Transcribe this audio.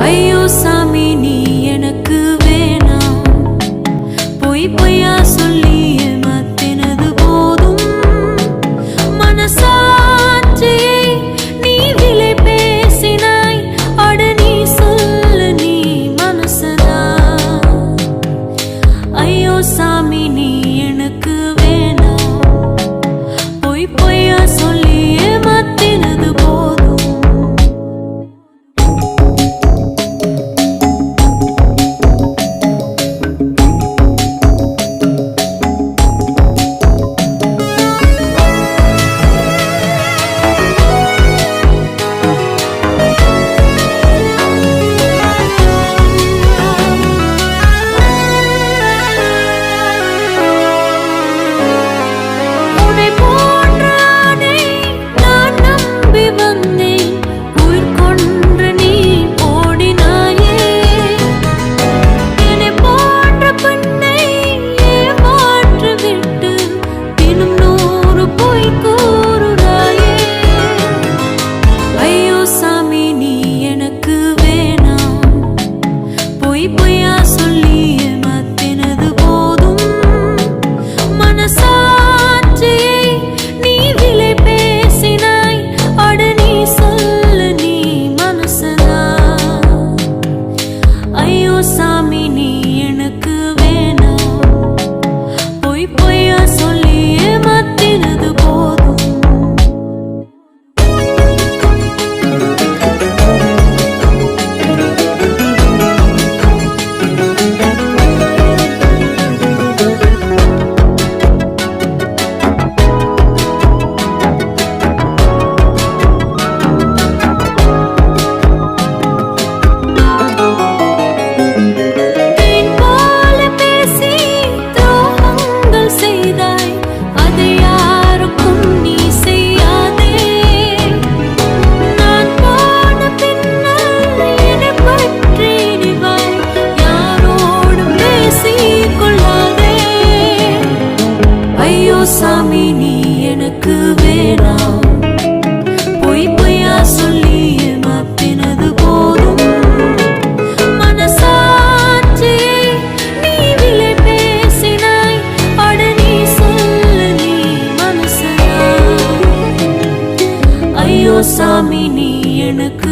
ஐயோ சாமி நீ எனக்கு வேணாம். பொய் பொய்யா பொய்யா சொல்லி சுவாமி நீ எனக்கு